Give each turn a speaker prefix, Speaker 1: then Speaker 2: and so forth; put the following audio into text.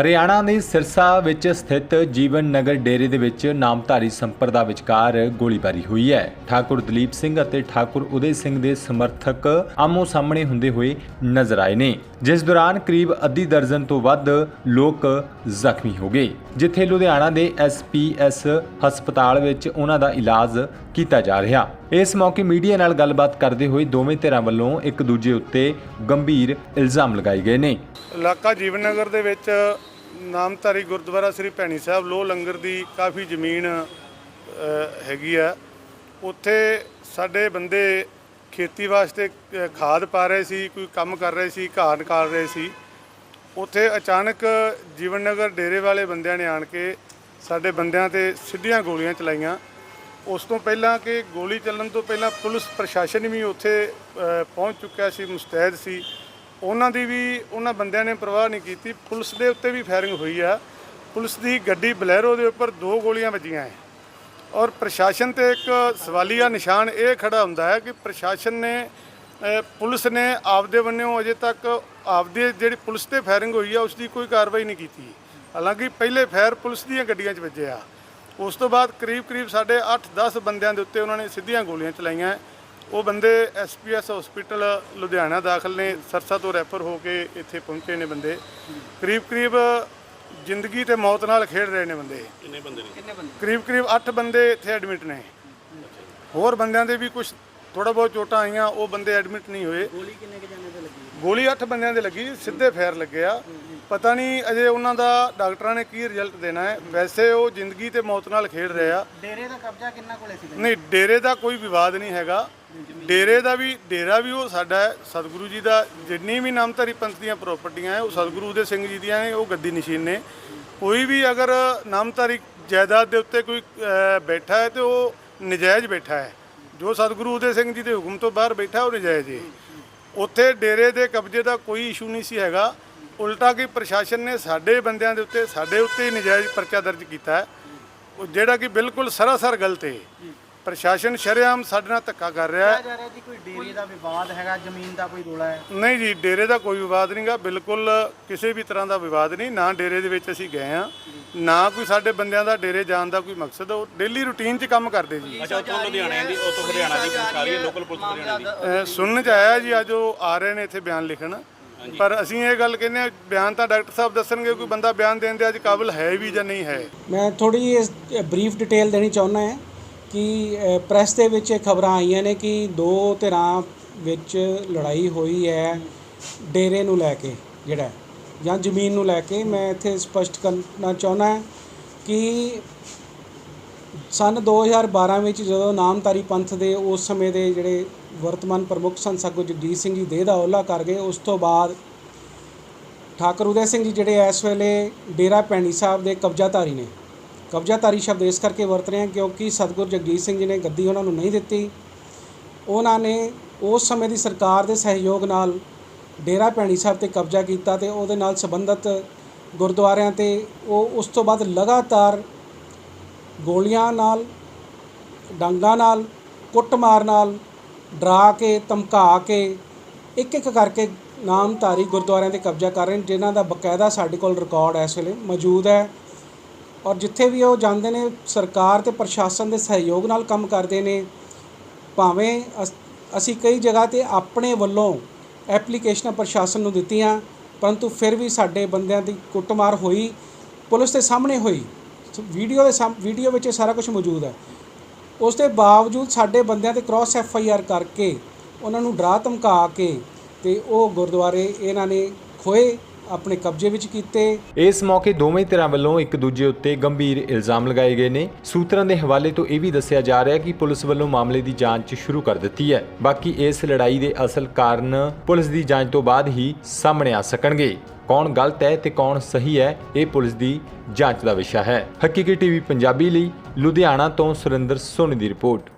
Speaker 1: ਹਰਿਆਣਾ ਦੇ ਸਿਰਸਾ ਵਿੱਚ ਸਥਿਤ ਜੀਵਨ ਨਗਰ ਡੇਰੇ ਦੇ ਵਿੱਚ ਨਾਮਧਾਰੀ ਸੰਪਰਦਾ ਵਿਚਕਾਰ ਗੋਲੀਬਾਰੀ ਹੋਈ ਹੈ। ਠਾਕੁਰ ਦਲੀਪ ਸਿੰਘ ਅਤੇ ਠਾਕੁਰ ਉਦੇ ਸਿੰਘ ਦੇ ਸਮਰਥਕ ਆਮੋ ਸਾਹਮਣੇ ਹੁੰਦੇ ਹੋਏ ਨਜ਼ਰ ਆਏ ਨੇ। ਜਿਸ ਦੌਰਾਨ ਕਰੀਬ ਅੱਧੀ ਦਰਜਨ ਤੋਂ ਵੱਧ ਲੋਕ ਜ਼ਖਮੀ ਹੋ ਗਏ। ਜਿੱਥੇ ਲੁਧਿਆਣਾ ਦੇ ਐਸਪੀਐਸ ਹਸਪਤਾਲ ਵਿੱਚ ਉਹਨਾਂ ਦਾ ਇਲਾਜ ਕੀਤਾ ਜਾ ਰਿਹਾ। ਇਸ ਮੌਕੇ ਮੀਡੀਆ ਨਾਲ ਗੱਲਬਾਤ ਕਰਦੇ ਹੋਏ ਦੋਵੇਂ ਧਿਰਾਂ ਵੱਲੋਂ ਇੱਕ ਦੂਜੇ ਉੱਤੇ ਗੰਭੀਰ ਇਲਜ਼ਾਮ ਲਗਾਏ ਗਏ ਨੇ।
Speaker 2: ਇਲਾਕਾ ਜੀਵਨ ਨਗਰ ਦੇ ਵਿੱਚ ਨਾਮਧਾਰੀ ਗੁਰਦੁਆਰਾ ਸ੍ਰੀ ਭੈਣੀ ਸਾਹਿਬ ਲੋਹ ਲੰਗਰ ਦੀ ਕਾਫੀ ਜ਼ਮੀਨ ਹੈਗੀ ਆ। ਉੱਥੇ ਸਾਡੇ ਬੰਦੇ ਖੇਤੀ ਵਾਸਤੇ ਖਾਦ ਪਾ ਰਹੇ ਸੀ, ਕੋਈ ਕੰਮ ਕਰ ਰਹੇ ਸੀ, ਘਾਹ ਨਿਕਾਲ ਰਹੇ ਸੀ। ਉੱਥੇ ਅਚਾਨਕ ਜੀਵਨ ਨਗਰ ਡੇਰੇ ਵਾਲੇ ਬੰਦਿਆਂ ਨੇ ਆਣ ਕੇ ਸਾਡੇ ਬੰਦਿਆਂ ਤੇ ਸਿੱਧੀਆਂ ਗੋਲੀਆਂ ਚਲਾਈਆਂ। ਉਸ ਤੋਂ ਪਹਿਲਾਂ ਕਿ ਗੋਲੀ ਚੱਲਣ ਤੋਂ ਪਹਿਲਾਂ ਪੁਲਿਸ ਪ੍ਰਸ਼ਾਸਨ ਵੀ ਉੱਥੇ ਪਹੁੰਚ ਚੁੱਕਿਆ ਸੀ, ਮੁਸਤੈਦ ਸੀ। ਉਹਨਾਂ ਦੀ ਵੀ, ਉਹਨਾਂ ਬੰਦਿਆਂ ਨੇ ਪਰਵਾਹ ਨਹੀਂ ਕੀਤੀ। ਪੁਲਿਸ ਦੇ ਉੱਤੇ ਵੀ ਫਾਇਰਿੰਗ ਹੋਈ ਆ। ਪੁਲਿਸ ਦੀ ਗੱਡੀ ਬਲੈਰੋ ਦੇ ਉੱਪਰ ਦੋ ਗੋਲੀਆਂ ਵੱਜੀਆਂ ਹੈ ਔਰ ਪ੍ਰਸ਼ਾਸਨ ਤੇ ਇੱਕ ਸਵਾਲੀਆ ਨਿਸ਼ਾਨ ਇਹ ਖੜਾ ਹੁੰਦਾ ਹੈ ਕਿ ਪ੍ਰਸ਼ਾਸਨ ਨੇ ਪੁਲਿਸ ਨੇ ਆਪਦੇ ਵੱਲੋਂ ਅਜੇ ਤੱਕ ਆਪਦੇ ਜਿਹੜੀ ਪੁਲਿਸ ਤੇ ਫਾਇਰਿੰਗ ਹੋਈ ਆ, ਉਸ ਦੀ ਕੋਈ ਕਾਰਵਾਈ ਨਹੀਂ ਕੀਤੀ। ਹਾਲਾਂਕਿ ਪਹਿਲੇ ਫਾਇਰ ਪੁਲਿਸ ਦੀਆਂ ਗੱਡੀਆਂ 'ਚ ਵੱਜੇ ਆ ਉਸ ਤੋਂ ਬਾਅਦ ਕਰੀਬ ਕਰੀਬ ਸਾਡੇ 8-10 ਬੰਦਿਆਂ ਦੇ ਉੱਤੇ ਉਹਨਾਂ ਨੇ ਸਿੱਧੀਆਂ ਗੋਲੀਆਂ ਚਲਾਈਆਂ। ਉਹ ਬੰਦੇ ਐਸਪੀਐਸ ਹਸਪੀਟਲ ਲੁਧਿਆਣਾ ਦਾਖਲ ਨੇ ਸਰਸਾ ਤੋਂ ਰੈਫਰ ਹੋ ਕੇ ਇੱਥੇ ਪਹੁੰਚੇ ਨੇ ਬੰਦੇ। ਕਰੀਬ ਕਰੀਬ ਜ਼ਿੰਦਗੀ ਤੇ ਮੌਤ ਨਾਲ ਖੇਡ ਰਹੇ ਨੇ ਬੰਦੇ।
Speaker 3: ਕਿੰਨੇ ਬੰਦੇ ਨੇ?
Speaker 2: ਕਰੀਬ ਕਰੀਬ 8 ਬੰਦੇ ਇੱਥੇ ਐਡਮਿਟ ਨੇ। ਹੋਰ ਬੰਦਿਆਂ ਦੇ ਵੀ ਕੁਝ ਥੋੜਾ ਬਹੁਤ ਚੋਟਾਂ ਆਈਆਂ ਉਹ ਬੰਦੇ ਐਡਮਿਟ ਨਹੀਂ ਹੋਏ।
Speaker 3: ਗੋਲੀ ਕਿੰਨੇ ਕ ਜਾਣੇ ਤੇ ਲੱਗੀ?
Speaker 2: ਗੋਲੀ 8 ਬੰਦਿਆਂ ਦੇ ਲੱਗੀ ਸਿੱਧੇ ਫੇਰ ਲੱਗਿਆ। ਪਤਾ ਨਹੀਂ ਅਜੇ ਉਹਨਾਂ ਦਾ ਡਾਕਟਰਾਂ ਨੇ ਕੀ ਰਿਜ਼ਲਟ ਦੇਣਾ ਹੈ। ਵੈਸੇ ਉਹ ਜ਼ਿੰਦਗੀ ਤੇ ਮੌਤ ਨਾਲ ਖੇਡ ਰਹੇ ਆ।
Speaker 3: ਡੇਰੇ ਦਾ ਕਬਜ਼ਾ ਕਿੰਨਾ ਕੋਲੇ ਸੀ?
Speaker 2: ਨਹੀਂ ਡੇਰੇ ਦਾ ਕੋਈ ਵਿਵਾਦ ਨਹੀਂ ਹੈਗਾ। ਡੇਰੇ ਦਾ ਵੀ, ਡੇਰਾ ਵੀ ਉਹ ਸਾਡਾ ਹੈ, ਸਤਿਗੁਰੂ ਜੀ ਦਾ ਜਿੰਨੀ ਵੀ ਨਾਮਧਾਰੀ ਪੰਥ ਦੀਆਂ ਪ੍ਰਾਪਰਟੀਆਂ ਹੈ, ਉਹ ਸਤਿਗੁਰੂ ਦੇ ਸਿੰਘ ਜੀ ਦੀਆਂ ਨੇ, ਉਹ ਗੱਦੀ ਨਸ਼ੀਨ ਨੇ। ਕੋਈ ਵੀ ਅਗਰ ਨਾਮਧਾਰੀ ਜਾਇਦਾਦ ਦੇ ਉੱਤੇ ਕੋਈ ਬੈਠਾ ਹੈ ਤੇ ਉਹ ਨਜਾਇਜ਼ ਬੈਠਾ ਹੈ। ਜੋ ਸਤਿਗੁਰੂ ਉਦੇ ਸਿੰਘ ਜੀ ਦੇ ਹੁਕਮ ਤੋਂ ਬਾਹਰ ਬੈਠਾ ਉਹ ਨਜਾਇਜ਼ ਹੈ। ਉੱਥੇ ਡੇਰੇ ਦੇ ਕਬਜ਼ੇ ਦਾ ਕੋਈ ਇਸ਼ੂ ਨਹੀਂ ਸੀ ਹੈਗਾ। ਉਲਟਾ ਕਿ ਪ੍ਰਸ਼ਾਸਨ ਨੇ ਸਾਡੇ ਬੰਦਿਆਂ ਦੇ ਉੱਤੇ, ਸਾਡੇ ਉੱਤੇ ਹੀ ਨਜਾਇਜ਼ ਪਰਚਾ ਦਰਜ ਕੀਤਾ ਹੈ। ਉਹ ਜਿਹੜਾ ਕਿ ਬਿਲਕੁਲ ਸਰਾਸਰ ਗਲਤ ਹੈ। ਪ੍ਰਸ਼ਾਸਨ ਸ਼ਰੇਆਮ ਸਾਡੇ ਨਾਲ ਧੱਕਾ ਕਰ ਰਿਹਾ ਹੈ।
Speaker 3: ਜਾ ਰਿਹਾ ਜੀ ਕੋਈ ਡੇਰੇ ਦਾ ਵਿਵਾਦ ਹੈਗਾ ਜ਼ਮੀਨ ਦਾ ਕੋਈ ਰੋਲਾ ਹੈ?
Speaker 2: ਨਹੀਂ ਜੀ ਡੇਰੇ ਦਾ ਕੋਈ ਵਿਵਾਦ ਨਹੀਂਗਾ ਬਿਲਕੁਲ ਕਿਸੇ ਵੀ ਤਰ੍ਹਾਂ ਦਾ ਵਿਵਾਦ ਨਹੀਂ। ਨਾ ਡੇਰੇ ਦੇ ਵਿੱਚ ਅਸੀਂ ਗਏ ਆ ਨਾ ਕੋਈ ਸਾਡੇ ਬੰਦਿਆਂ ਦਾ ਡੇਰੇ ਜਾਣ ਦਾ ਕੋਈ ਮਕਸਦ। ਉਹ ਡੇਲੀ ਰੂਟੀਨ 'ਚ ਕੰਮ ਕਰਦੇ ਜੀ।
Speaker 4: ਅੱਛਾ ਉੱਥੋਂ ਲੁਧਿਆਣੇ ਦੀ ਉੱਥੋਂ ਹਰਿਆਣਾ ਦੀ ਪੁਲਿਸ ਆ ਰਹੀ ਹੈ ਲੋਕਲ ਪੁਲਿਸ ਹਰਿਆਣਾ ਦੀ।
Speaker 2: ਅਹ ਸੁਣਨ 'ਚ ਆਇਆ ਜੀ ਅੱਜ ਉਹ ਆ ਰਹੇ ਨੇ ਇੱਥੇ ਬਿਆਨ ਲਿਖਣ। ਪਰ ਅਸੀਂ ਇਹ ਗੱਲ ਕਹਿੰਦੇ ਆ ਬਿਆਨ ਤਾਂ ਡਾਕਟਰ ਸਾਹਿਬ ਦੱਸਣਗੇ ਕੋਈ ਬੰਦਾ ਬਿਆਨ ਦੇਣ ਦੇ ਅੱਜ ਕਾਬਿਲ ਹੈ ਵੀ ਜਾਂ ਨਹੀਂ ਹੈ।
Speaker 5: ਮੈਂ ਥੋੜੀ ਬਰੀਫ ਡਿਟੇਲ ਦੇਣੀ ਚਾਹੁੰਦਾ ਹਾਂ। ਕਿ ਪ੍ਰੈਸ ਦੇ ਵਿੱਚ ਇਹ ਖਬਰਾਂ ਆਈਆਂ ਨੇ ਕਿ ਦੋ ਧਿਰਾਂ ਵਿੱਚ ਲੜਾਈ ਹੋਈ ਹੈ ਡੇਰੇ ਨੂੰ ਲੈ ਕੇ, ਜਿਹੜਾ ਜਾਂ ਜ਼ਮੀਨ ਨੂੰ ਲੈ ਕੇ। ਮੈਂ ਇੱਥੇ ਸਪਸ਼ਟ ਕਰਨਾ ਚਾਹੁੰਦਾ ਹਾਂ ਕਿ ਸਨ 2012 ਵਿੱਚ ਜਦੋਂ ਨਾਮਧਾਰੀ ਪੰਥ ਦੇ ਉਸ ਸਮੇਂ ਦੇ ਜਿਹੜੇ ਵਰਤਮਾਨ ਪ੍ਰਮੁੱਖ ਸਨ ਸਾਗੂ ਜਗਜੀਤ ਸਿੰਘ ਜੀ ਦੇਹ ਦਾ ਓਲਾ ਕਰ ਗਏ, ਉਸ ਤੋਂ ਬਾਅਦ ਠਾਕੁਰ ਉਦੈ ਸਿੰਘ ਜੀ ਜਿਹੜੇ ਇਸ ਵੇਲੇ ਡੇਰਾ ਭੈਣੀ ਸਾਹਿਬ ਦੇ ਕਬਜ਼ਾਧਾਰੀ ਨੇ। ਕਬਜ਼ਾਧਾਰੀ ਸ਼ਬਦ ਇਸ ਕਰਕੇ ਵਰਤ ਰਹੇ ਹਾਂ ਕਿਉਂਕਿ ਸਤਿਗੁਰ ਜਗਜੀਤ ਸਿੰਘ ਜੀ ਨੇ ਗੱਦੀ ਉਹਨਾਂ ਨੂੰ ਨਹੀਂ ਦਿੱਤੀ। ਉਹਨਾਂ ਨੇ ਉਸ ਸਮੇਂ ਦੀ ਸਰਕਾਰ ਦੇ ਸਹਿਯੋਗ ਨਾਲ ਡੇਰਾ ਭੈਣੀ ਸਾਹਿਬ ਤੇ ਕਬਜ਼ਾ ਕੀਤਾ ਤੇ ਉਹਦੇ ਨਾਲ ਸੰਬੰਧਿਤ ਗੁਰਦੁਆਰਿਆਂ ਤੇ ਉਹ ਉਸ ਤੋਂ ਬਾਅਦ ਲਗਾਤਾਰ ਗੋਲੀਆਂ ਨਾਲ, ਡਾਂਗਾਂ ਨਾਲ, ਕੁੱਟਮਾਰ ਨਾਲ ਡਰਾ ਕੇ, ਧਮਕਾ ਕੇ ਇੱਕ ਇੱਕ ਕਰਕੇ ਨਾਮਧਾਰੀ ਗੁਰਦੁਆਰਿਆਂ ਤੇ ਕਬਜ਼ਾ ਕਰ ਰਹੇ ਨੇ, ਜਿਨ੍ਹਾਂ ਦਾ ਬਕਾਇਦਾ ਸਾਡੇ ਕੋਲ ਰਿਕਾਰਡ ਇਸ ਵੇਲੇ ਮੌਜੂਦ ਹੈ। ਔਰ ਜਿੱਥੇ ਵੀ ਉਹ ਜਾਂਦੇ ਨੇ, ਸਰਕਾਰ ਤੇ ਪ੍ਰਸ਼ਾਸਨ ਦੇ ਸਹਿਯੋਗ ਨਾਲ ਕੰਮ ਕਰਦੇ ਨੇ, ਭਾਵੇਂ ਅਸ- ਅਸੀਂ ਕਈ ਜਗ੍ਹਾ ਤੇ ਆਪਣੇ ਵੱਲੋਂ ਐਪਲੀਕੇਸ਼ਨਾਂ ਪ੍ਰਸ਼ਾਸਨ ਨੂੰ ਦਿੱਤੀਆਂ, ਪਰੰਤੂ ਫਿਰ ਵੀ ਸਾਡੇ ਬੰਦਿਆਂ ਦੀ ਕੁੱਟਮਾਰ ਹੋਈ, ਪੁਲਿਸ ਦੇ ਸਾਹਮਣੇ ਹੋਈ, ਵੀਡੀਓ ਦੇ ਸਾਹਮ ਵੀਡੀਓ ਵਿੱਚ ਇਹ ਸਾਰਾ ਕੁਝ ਮੌਜੂਦ ਹੈ। ਉਸ ਦੇ ਬਾਵਜੂਦ ਸਾਡੇ ਬੰਦਿਆਂ ਤੇ ਕ੍ਰਾਸ ਐਫ ਆਈ ਆਰ ਕਰਕੇ, ਉਹਨਾਂ ਨੂੰ ਡਰਾ ਧਮਕਾ ਕੇ ਤੇ ਉਹ ਗੁਰਦੁਆਰੇ ਇਹਨਾਂ ਨੇ ਖੋਏ ਆਪਣੇ ਕਬਜ਼ੇ ਵਿੱਚ ਕੀਤੇ।
Speaker 1: ਇਸ ਮੌਕੇ ਦੋਵੇਂ ਧਿਰਾਂ ਵੱਲੋਂ ਇੱਕ ਦੂਜੇ ਉੱਤੇ ਗੰਭੀਰ ਇਲਜ਼ਾਮ ਲਗਾਏ ਗਏ ਨੇ। ਸੂਤਰਾਂ ਦੇ ਹਵਾਲੇ ਤੋਂ ਇਹ ਵੀ ਦੱਸਿਆ ਜਾ ਰਿਹਾ ਹੈ ਕਿ ਪੁਲਿਸ ਵੱਲੋਂ ਮਾਮਲੇ ਦੀ ਜਾਂਚ ਸ਼ੁਰੂ ਕਰ ਦਿੱਤੀ ਹੈ। ਬਾਕੀ ਇਸ ਲੜਾਈ ਦੇ ਅਸਲ ਕਾਰਨ ਪੁਲਿਸ ਦੀ ਜਾਂਚ ਤੋਂ ਬਾਅਦ ਹੀ ਸਾਹਮਣੇ ਆ ਸਕਣਗੇ। ਕੌਣ ਗਲਤ ਹੈ ਤੇ ਕੌਣ ਸਹੀ ਹੈ, ਇਹ ਪੁਲਿਸ ਦੀ ਜਾਂਚ ਦਾ ਵਿਸ਼ਾ ਹੈ। ਹਕੀਕੀ ਟੀਵੀ ਪੰਜਾਬੀ ਲਈ ਲੁਧਿਆਣਾ ਤੋਂ ਸੁਰਿੰਦਰ ਸੋਨੀ ਦੀ ਰਿਪੋਰਟ।